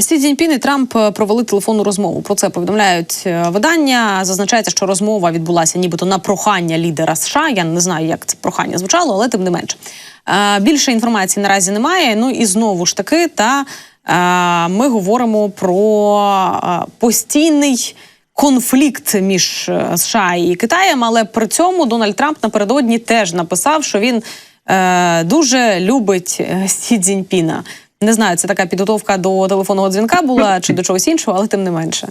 Сі Цзіньпін і Трамп е, провели телефонну розмову. Про це повідомляють е, видання. Зазначається, що розмова відбулася нібито на прохання лідера США. Я не знаю, як це прохання звучало, але тим не менше. Е, Більше інформації наразі немає. Ну і знову ж таки, та ми говоримо про постійний. Конфлікт між США і Китаєм, але при цьому Дональд Трамп напередодні теж написав, що він дуже любить Сі Цзіньпіна. Не знаю, це така підготовка до телефонного дзвінка була чи до чогось іншого, але тим не менше.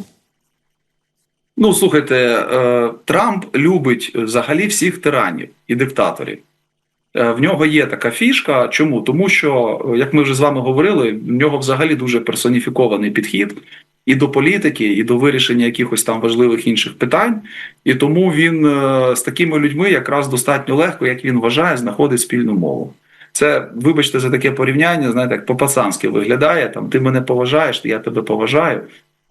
Ну, слухайте, е, Трамп любить взагалі всіх тиранів і диктаторів. Е, В нього є така фішка. Чому? Тому що, е, як ми вже з вами говорили, в нього взагалі дуже персоніфікований підхід і до політики, і до вирішення якихось там важливих інших питань. І тому він е, з такими людьми якраз достатньо легко, як він вважає, знаходить спільну мову. Це, вибачте, за таке порівняння, знаєте, як по-пацанськи виглядає. Там ти мене поважаєш, я тебе поважаю.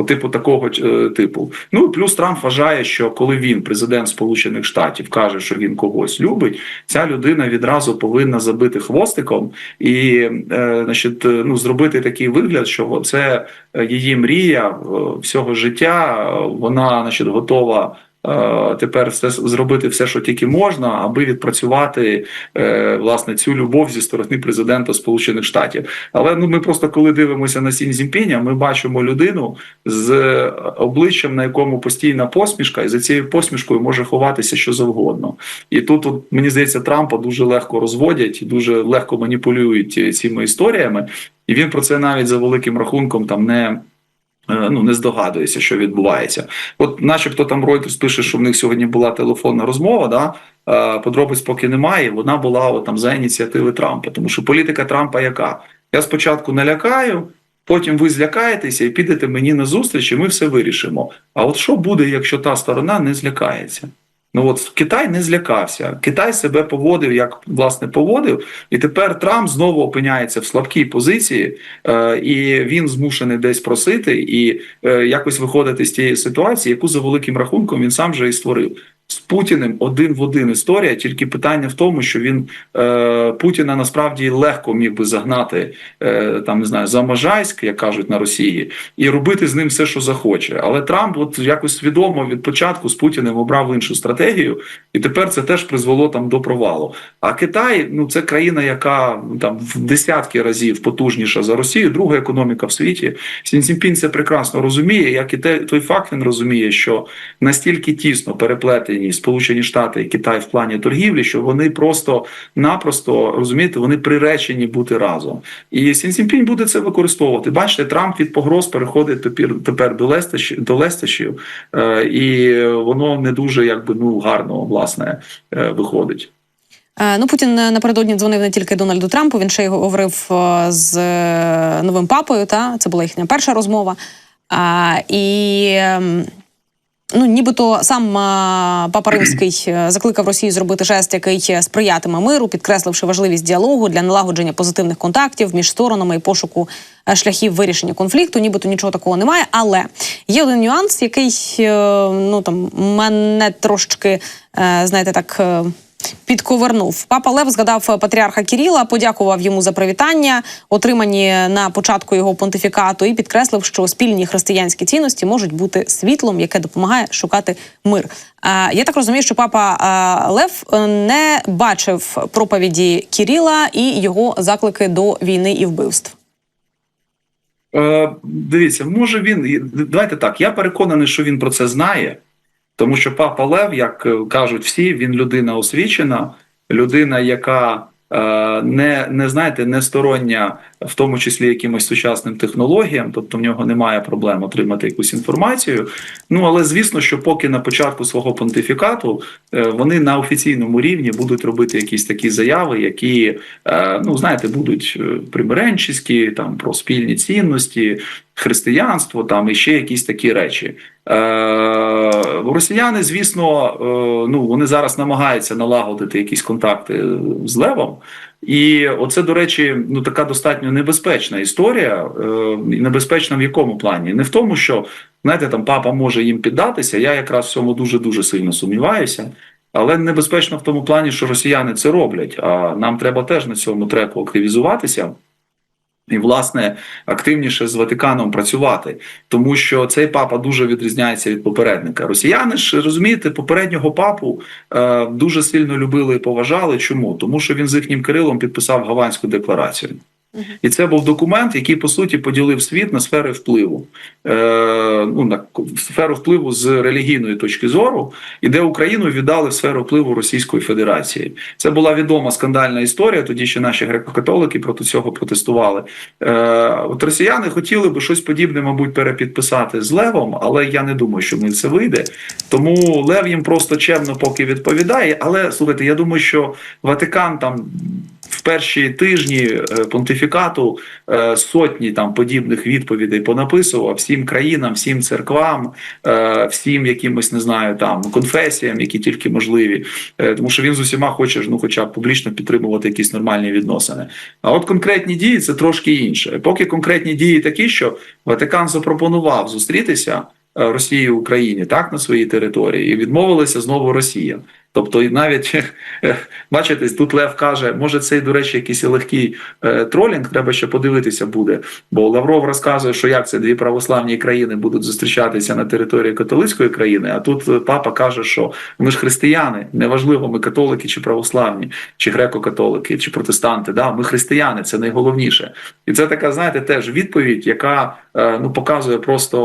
По типу такого е, типу. Ну і плюс Трамп вважає, що коли він, президент Сполучених Штатів, каже, що він когось любить, ця людина відразу повинна забити хвостиком і е, значить, е, ну, зробити такий вигляд, що це е, її мрія всього життя. Вона значить, готова. Е, Тепер все зробити все, що тільки можна, аби відпрацювати е, власне цю любов зі сторони президента Сполучених Штатів. Але ну ми просто коли дивимося на Сін Цзіньпіня, ми бачимо людину з е, обличчям, на якому постійна посмішка, і за цією посмішкою може ховатися що завгодно. І тут, от, мені здається, Трампа дуже легко розводять і дуже легко маніпулюють цими історіями. І він про це навіть за великим рахунком там не. Е, Ну, не здогадується, що відбувається. От, начебто, там Reuters пише, що в них сьогодні була телефонна розмова. Да? Е, Подробиць поки немає. Вона була от, там за ініціативи Трампа. Тому що політика Трампа яка? Я спочатку налякаю, потім ви злякаєтеся і підете мені на зустріч, і ми все вирішимо. А от що буде, якщо та сторона не злякається? Ну от Китай не злякався. Китай себе поводив, як власне поводив, і тепер Трамп знову опиняється в слабкій позиції, е, і він змушений десь просити і е, якось виходити з тієї ситуації, яку за великим рахунком він сам же і створив. З Путіним один в один історія. Тільки питання в тому, що він е, Путіна насправді легко міг би загнати е, там не знаю за Можайськ, як кажуть на Росії, і робити з ним все, що захоче. Але Трамп, от якось свідомо від початку з Путіним обрав іншу стратегію, і тепер це теж призвело там до провалу. А Китай, ну це країна, яка ну, там в десятки разів потужніша за Росію, друга економіка в світі. Сін Цзіньпін це прекрасно розуміє, як і те, той факт він розуміє, що настільки тісно переплетені Сполучені Штати і Китай в плані торгівлі, що вони просто-напросто розумієте, вони приречені бути разом. І Сін Цзіньпінь буде це використовувати. Бачите, Трамп від погроз переходить тепер, тепер до лестощів, до лестощів, е, і воно не дуже якби ну гарно власне е, виходить. Е, Ну, Путін напередодні дзвонив не тільки Дональду Трампу, він ще й говорив з новим папою. Та це була їхня перша розмова. А, і ем, ну, нібито сам папа Римський е, закликав Росію зробити жест, який сприятиме миру, підкресливши важливість діалогу для налагодження позитивних контактів між сторонами і пошуку е, шляхів вирішення конфлікту. Нібито нічого такого немає. Але є один нюанс, який е, ну там мене трошки, е, знаєте, так. Підковернув папа Лев згадав патріарха Кіріла, подякував йому за привітання, отримані на початку його понтифікату, і підкреслив, що спільні християнські цінності можуть бути світлом, яке допомагає шукати мир. А, я так розумію, що папа Лев е, не бачив проповіді Кіріла і його заклики до війни і вбивств. Е, дивіться, може він давайте так. Я переконаний, що він про це знає, тому що папа Лев, як е, кажуть всі, він людина освічена, людина, яка е, не, не знаєте, не стороння, в тому числі якимось сучасним технологіям, тобто в нього немає проблем отримати якусь інформацію. Ну але звісно, що поки на початку свого понтифікату е, вони на офіційному рівні будуть робити якісь такі заяви, які ну знаєте, будуть примиренчеські, там про спільні цінності, християнство, там і ще якісь такі речі. Е, росіяни, звісно, е, ну вони зараз намагаються налагодити якісь контакти з Левом. І оце, до речі, ну така достатньо небезпечна історія. Е, небезпечна в якому плані? Не в тому, що знаєте, там папа може їм піддатися. Я якраз в цьому дуже дуже сильно сумніваюся. Але небезпечно в тому плані, що росіяни це роблять. А нам треба теж на цьому треку активізуватися. І, власне, активніше з Ватиканом працювати, тому що цей папа дуже відрізняється від попередника. Росіяни ж розумієте, попереднього папу е, дуже сильно любили і поважали. Чому? Тому що він з їхнім Кирилом підписав Гаванську декларацію. І це був документ, який по суті поділив світ на сфери впливу, е, ну на сферу впливу з релігійної точки зору, і де Україну віддали в сферу впливу Російської Федерації. Це була відома скандальна історія. Тоді ще наші греко-католики проти цього протестували. Е, от росіяни хотіли би щось подібне, мабуть, перепідписати з Левом, але я не думаю, що в них це вийде. Тому Лев їм просто чемно поки відповідає. Але слухайте, я думаю, що Ватикан там. В перші тижні е, понтифікату е, сотні там подібних відповідей понаписував всім країнам, всім церквам, е, всім якимось не знаю там конфесіям, які тільки можливі, тому що він з усіма хоче ж, ну, хоча б публічно підтримувати якісь нормальні відносини. А от конкретні дії це трошки інше. Поки конкретні дії такі, що Ватикан запропонував зустрітися. Росії і Україні так на своїй території і відмовилася знову Росія. Тобто, і навіть е, бачите, тут Лев каже, може цей, до речі, якийсь легкий е, тролінг, треба ще подивитися буде. Бо Лавров розказує, що як це дві православні країни будуть зустрічатися на території католицької країни. А тут е, папа каже, що ми ж християни, неважливо, ми католики чи православні, чи греко-католики, чи протестанти. Да, ми християни, це найголовніше. І це така, знаєте, теж відповідь, яка ну показує просто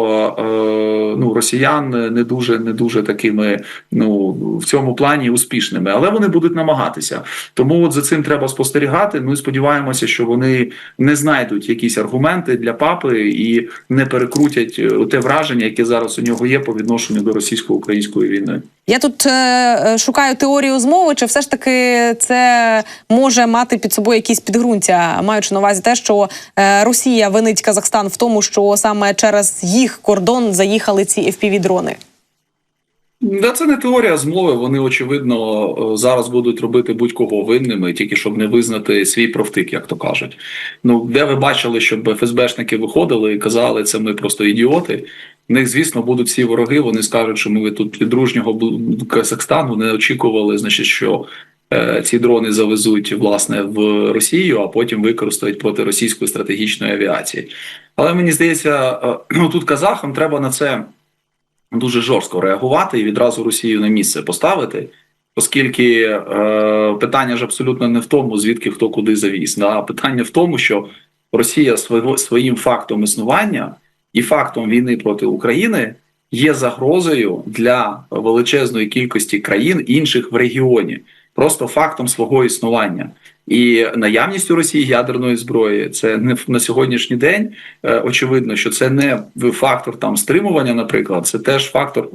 ну росіян не дуже не дуже такими, ну в цьому плані успішними, але вони будуть намагатися. Тому от за цим треба спостерігати. І сподіваємося, що вони не знайдуть якісь аргументи для папи і не перекрутять е, те враження, яке зараз у нього є по відношенню до російсько-української війни. Я тут е, е, шукаю теорію змови, чи все ж таки це може мати під собою якісь підґрунтя, маючи на увазі те, що е, Росія винить Казахстан в тому, що саме через їх кордон заїхали ці fpv дрони Да, це не теорія змови. Вони очевидно е, зараз будуть робити будь-кого винними, тільки щоб не визнати свій профтик, як то кажуть. Ну де ви бачили, щоб ФСБшники виходили і казали, це ми просто ідіоти. В них, звісно, будуть всі вороги. Вони скажуть, що ми тут від дружнього Казахстану не очікували, значить, що е, ці дрони завезуть власне в Росію, а потім використають проти російської стратегічної авіації. Але мені здається, е, ну, тут казахам треба на це дуже жорстко реагувати і відразу Росію на місце поставити. Оскільки е, питання ж абсолютно не в тому, звідки хто куди завіз. А Питання в тому, що Росія своїм фактом існування і фактом війни проти України є загрозою для величезної кількості країн інших в регіоні, просто фактом свого існування. І наявність у Росії ядерної зброї це не на сьогоднішній день. Е, очевидно, що це не фактор там стримування, наприклад, це теж фактор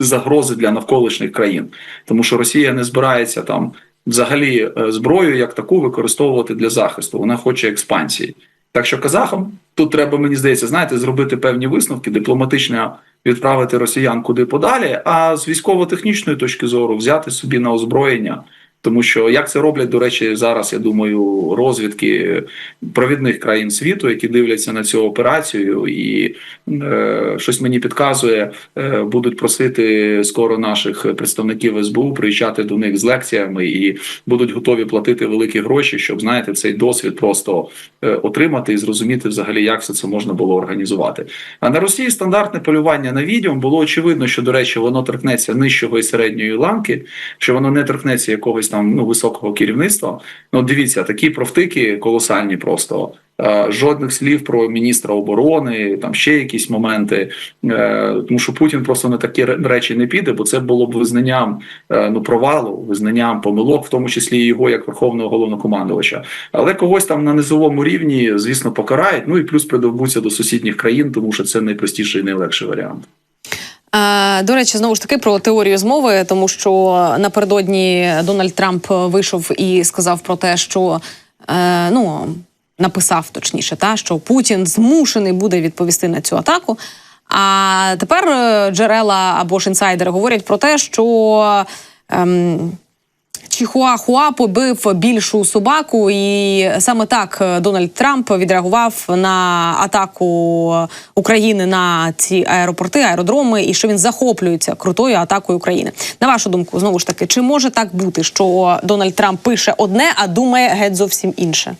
загрози для навколишніх країн, тому що Росія не збирається там взагалі е, зброю як таку використовувати для захисту. Вона хоче експансії. Так що казахам тут треба, мені здається, знаєте, зробити певні висновки, дипломатично відправити росіян куди подалі, а з військово-технічної точки зору взяти собі на озброєння. Тому що як це роблять, до речі, зараз я думаю, розвідки провідних країн світу, які дивляться на цю операцію, і е, щось мені підказує, е, будуть просити скоро наших представників СБУ приїжджати до них з лекціями і будуть готові платити великі гроші, щоб знаєте, цей досвід просто е, отримати і зрозуміти взагалі, як все це можна було організувати. А на Росії стандартне полювання на відьом було очевидно, що до речі, воно торкнеться нижчого і середньої ланки, що воно не торкнеться якогось там ну високого керівництва. Ну дивіться, такі профтики колосальні просто. Е, Жодних слів про міністра оборони, там ще якісь моменти, Е, тому що Путін просто на такі речі не піде, бо це було б визнанням е, ну провалу, визнанням помилок, в тому числі його як верховного головнокомандувача. Але когось там на низовому рівні, звісно, покарають. Ну і плюс придовбуться до сусідніх країн, тому що це найпростіший і найлегший варіант. Е, До речі, знову ж таки про теорію змови, тому що напередодні Дональд Трамп вийшов і сказав про те, що е, ну написав точніше, та що Путін змушений буде відповісти на цю атаку. А тепер е, джерела або ж інсайдери говорять про те, що. Ем, Чихуахуа побив більшу собаку, і саме так е, Дональд Трамп відреагував на атаку України на ці аеропорти, аеродроми, і що він захоплюється крутою атакою України. На вашу думку, знову ж таки, чи може так бути, що Дональд Трамп пише одне, а думає геть зовсім інше?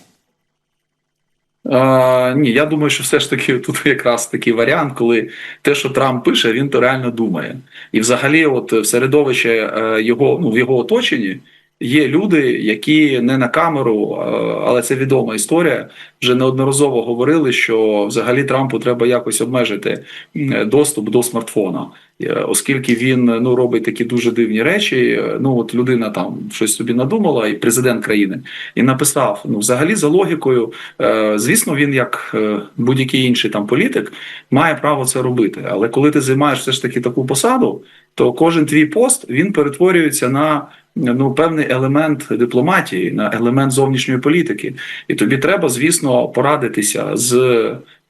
Е, ні, я думаю, що все ж таки тут якраз такий варіант, коли те, що Трамп пише, він то реально думає. І взагалі, от в середовищі е, його, ну в його оточенні є люди, які не на камеру, е, але це відома історія. Вже неодноразово говорили, що взагалі Трампу треба якось обмежити доступ до смартфона. Е, Оскільки він ну робить такі дуже дивні речі, е, ну от людина там щось собі надумала, і президент країни і написав: ну, взагалі, за логікою, звісно, він як будь-який інший там політик має право це робити. Але коли ти займаєш все ж таки таку посаду, то кожен твій пост він перетворюється на ну певний елемент дипломатії, на елемент зовнішньої політики, і тобі треба, звісно, порадитися з.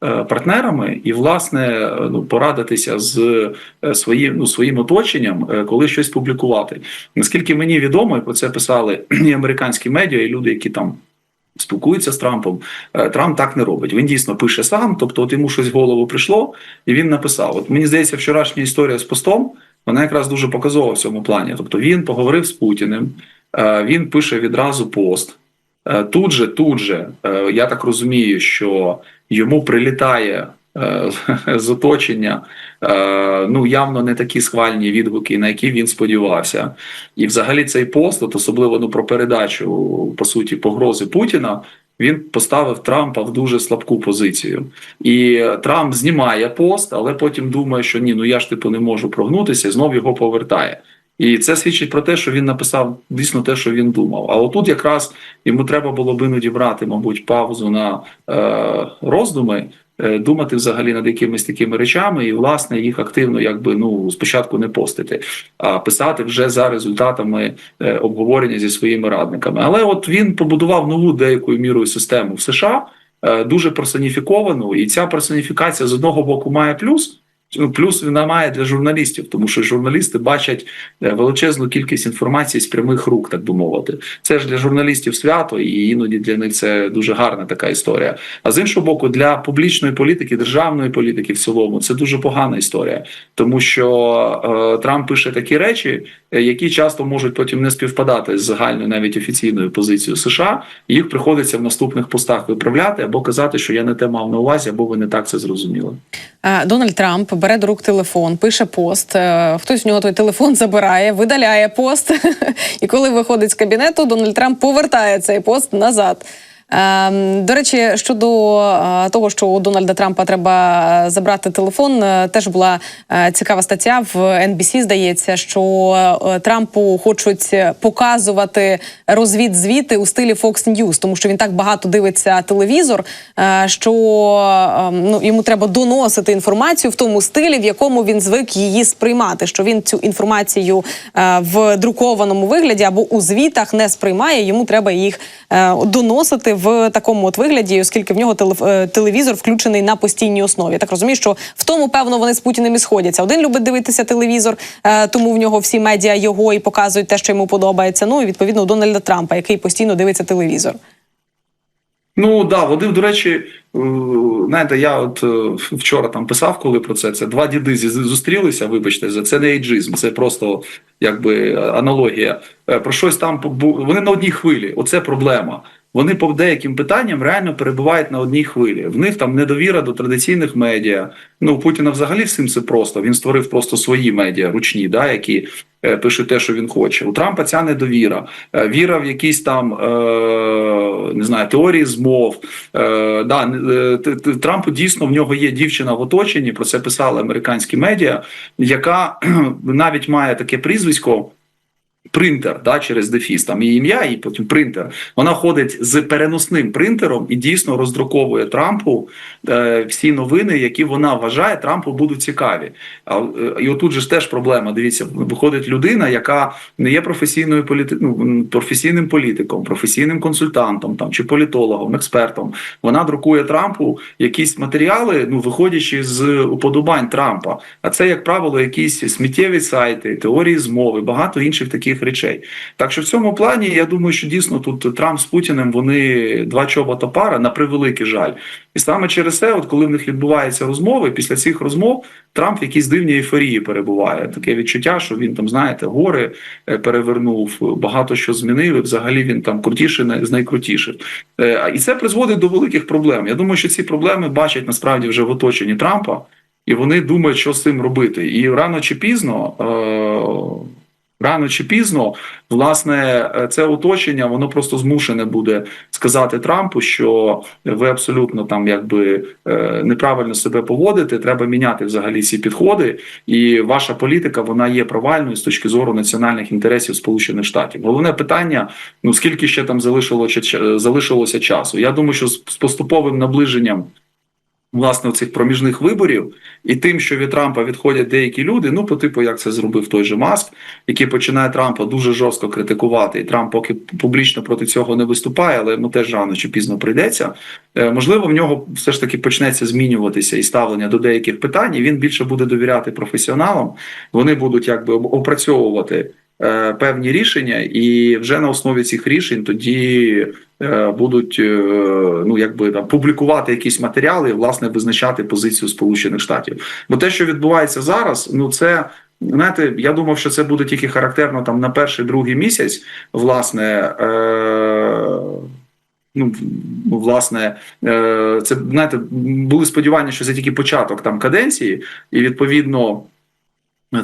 е, Партнерами і власне ну порадитися з е, своїм ну своїм оточенням, е, коли щось публікувати. Наскільки мені відомо, і про це писали і американські медіа, і люди, які там спілкуються з Трампом. Трамп так не робить. Він дійсно пише сам, тобто, от йому щось в голову прийшло, і він написав. От мені здається, вчорашня історія з постом вона якраз дуже показова в цьому плані. Тобто він поговорив з Путіним, е, він пише відразу пост. Е, Тут же, тут же, е, я так розумію, що йому прилітає з оточення ну явно не такі схвальні відгуки, на які він сподівався. І взагалі цей пост, от особливо ну про передачу по суті погрози Путіна. Він поставив Трампа в дуже слабку позицію, і Трамп знімає пост, але потім думає, що ні, ну я ж типу не можу прогнутися, і знов його повертає. І це свідчить про те, що він написав дійсно те, що він думав. А отут якраз йому треба було б іноді брати, мабуть, паузу на е, роздуми, думати взагалі над якимись такими речами, і власне їх активно, якби ну спочатку не постити, а писати вже за результатами е, обговорення зі своїми радниками. Але от він побудував нову деякою мірою систему в США, е, дуже персоніфіковану, і ця персоніфікація з одного боку має плюс. Ну, плюс вона має для журналістів, тому що журналісти бачать е, величезну кількість інформації з прямих рук, так би мовити. Це ж для журналістів свято, і іноді для них це дуже гарна така історія. А з іншого боку, для публічної політики, державної політики в цілому, це дуже погана історія, тому що е, Трамп пише такі речі, е, які часто можуть потім не співпадати з загальною, навіть офіційною позицією США. Їх приходиться в наступних постах виправляти або казати, що я не те мав на увазі, або ви не так це зрозуміли. Е, Дональд Трамп бере до рук телефон, пише пост. е, Хтось в нього той телефон забирає, видаляє пост. І коли виходить з кабінету, Дональд Трамп повертає цей пост назад. Ем, До речі, щодо е, того, що у Дональда Трампа треба е, забрати телефон, е, теж була цікава стаття в NBC, здається, що Трампу хочуть показувати розвідзвіти у стилі Fox News, тому що він так багато дивиться телевізор, що ну, йому треба доносити інформацію в тому стилі, в якому він звик її сприймати. Що він цю інформацію в друкованому вигляді або у звітах не сприймає. Йому треба їх доносити в такому от вигляді, оскільки в нього е, телевізор включений на постійній основі. Я Так розумію, що в тому певно вони з Путіним і сходяться. Один любить дивитися телевізор, е, тому в нього всі медіа його і показують те, що йому подобається. Ну і відповідно Дональда Трампа, який постійно дивиться телевізор. Ну да, вони, до речі, е, знаєте, я от вчора там писав, коли про це. Це два діди зустрілися. Вибачте, за це не ейджизм, це просто якби аналогія. Про щось там вони на одній хвилі. Оце проблема. Вони по деяким питанням реально перебувають на одній хвилі. В них там недовіра до традиційних медіа. Ну у Путіна взагалі цим все просто. Він створив просто свої медіа ручні, да, які е, пишуть те, що він хоче. У Трампа ця недовіра, Е, віра в якісь там е, не знаю теорії змов. Е, да, е, Трампу дійсно в нього є дівчина в оточенні. Про це писали американські медіа, яка навіть має таке прізвисько. Принтер, да, через дефіс, там її ім'я, і потім принтер. Вона ходить з переносним принтером і дійсно роздруковує Трампу е, всі новини, які вона вважає Трампу будуть цікаві. А, е, і отут же ж теж проблема. Дивіться, виходить людина, яка не є професійною політи... ну, професійним політиком, професійним консультантом там чи політологом, експертом. Вона друкує Трампу якісь матеріали, ну виходячи з уподобань Трампа. А це, як правило, якісь сміттєві сайти, теорії змови, багато інших таких основних речей. Так що в цьому плані я думаю, що дійсно тут Трамп з Путіним вони два чобота пара на превеликий жаль. І саме через це, от коли в них відбуваються розмови, після цих розмов Трамп в якійсь дивній ейфорії перебуває. Таке відчуття, що він там, знаєте, гори е, перевернув, багато що змінив. і Взагалі він там крутіший з найкрутіших. Е, І це призводить до великих проблем. Я думаю, що ці проблеми бачать насправді вже в оточенні Трампа, і вони думають, що з цим робити. І рано чи пізно. Рано чи пізно, власне, е, це оточення, воно просто змушене буде сказати Трампу, що ви абсолютно там якби е, неправильно себе поводите. Треба міняти взагалі ці підходи, і ваша політика вона є провальною з точки зору національних інтересів Сполучених Штатів. Головне питання: ну скільки ще там залишилося залишилося часу? Я думаю, що з поступовим наближенням. Власне, цих проміжних виборів і тим, що від Трампа відходять деякі люди, ну по типу, як це зробив той же Маск, який починає Трампа дуже жорстко критикувати, і Трамп поки публічно проти цього не виступає, але йому теж рано чи пізно прийдеться. Е, Можливо, в нього все ж таки почнеться змінюватися і ставлення до деяких питань. і Він більше буде довіряти професіоналам. Вони будуть якби опрацьовувати певні рішення, і вже на основі цих рішень тоді е, будуть е, ну якби там публікувати якісь матеріали, і, власне, визначати позицію Сполучених Штатів. Бо те, що відбувається зараз, ну це. Знаєте, я думав, що це буде тільки характерно там на перший другий місяць, власне. Е- Ну, ну, власне, е, це знаєте, були сподівання, що це тільки початок там каденції, і відповідно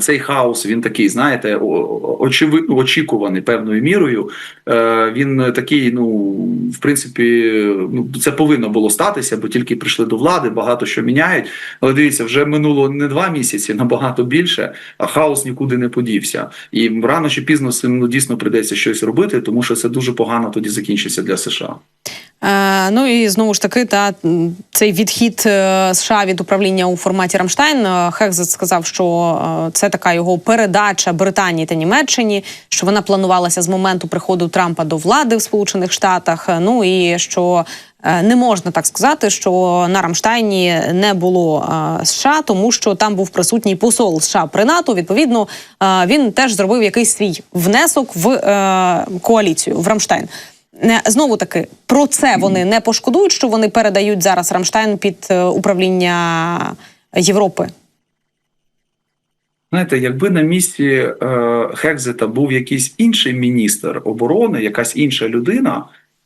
цей хаос він такий, знаєте, очевидно очікуваний певною мірою. Е, Він такий, ну в принципі, ну це повинно було статися, бо тільки прийшли до влади, багато що міняють. Але дивіться, вже минуло не два місяці, набагато більше, а хаос нікуди не подівся. І рано чи пізно з цим ну, дійсно прийдеться щось робити, тому що це дуже погано тоді закінчиться для США. Е, ну і знову ж таки, та цей відхід е, США від управління у форматі Рамштайн. е, Хекзет сказав, що це така його передача Британії та Німеччині, що вона планувалася з моменту приходу Трампа до влади в Сполучених Штатах. Ну і що не можна так сказати, що на Рамштайні не було США, тому що там був присутній посол США при НАТО. Відповідно, він теж зробив якийсь свій внесок в коаліцію в Рамштайн. Знову таки про це вони не пошкодують, що вони передають зараз Рамштайн під е, управління Європи. Знаєте, якби на місці е, Хекзета був якийсь інший міністр оборони, якась інша людина,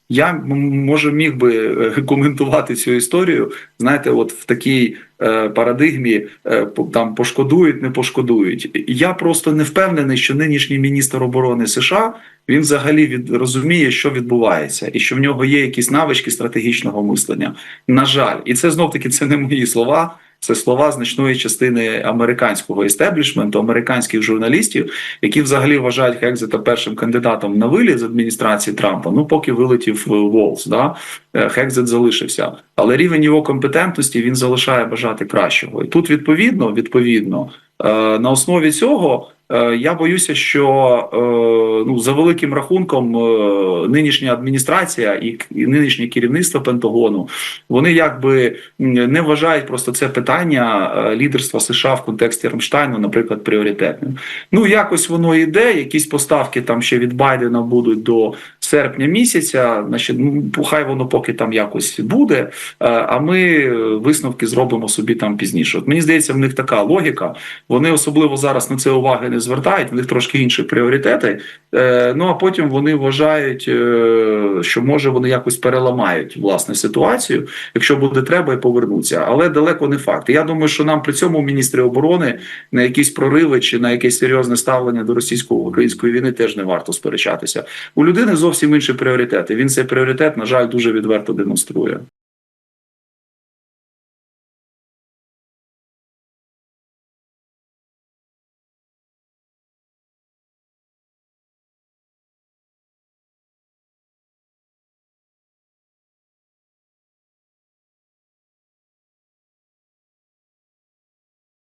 я може міг би е, коментувати цю історію. Знаєте, от в такій е, парадигмі е, там пошкодують, не пошкодують. Я просто не впевнений, що нинішній міністр оборони США він взагалі від розуміє, що відбувається, і що в нього є якісь навички стратегічного мислення. На жаль, і це знов таки це не мої слова. Це слова значної частини американського істеблішменту, американських журналістів, які взагалі вважають Хекзета першим кандидатом на виліт з адміністрації Трампа. Ну поки вилетів Волс, да е, Хекзет залишився, але рівень його компетентності він залишає бажати кращого. І тут відповідно, відповідно, е, на основі цього. Е, Я боюся, що е, ну за великим рахунком е, нинішня адміністрація і, нинішнє керівництво Пентагону вони якби не вважають просто це питання лідерства США в контексті Рамштайну, наприклад, пріоритетним. Ну якось воно йде. Якісь поставки там ще від Байдена будуть до серпня місяця. Значить, ну, хай воно поки там якось буде. А ми висновки зробимо собі там пізніше. От мені здається, в них така логіка. Вони особливо зараз на це уваги не звертають. В них трошки інші пріоритети. Е, Ну а потім вони вважають, е, що може вони якось переламають власне ситуацію, якщо буде треба, і повернуться. Але далеко не факт. Я думаю, що нам при цьому міністрі оборони на якісь прориви чи на якесь серйозне ставлення до російсько-української війни теж не варто сперечатися. У людини зовсім інші пріоритети. Він цей пріоритет, на жаль, дуже відверто демонструє.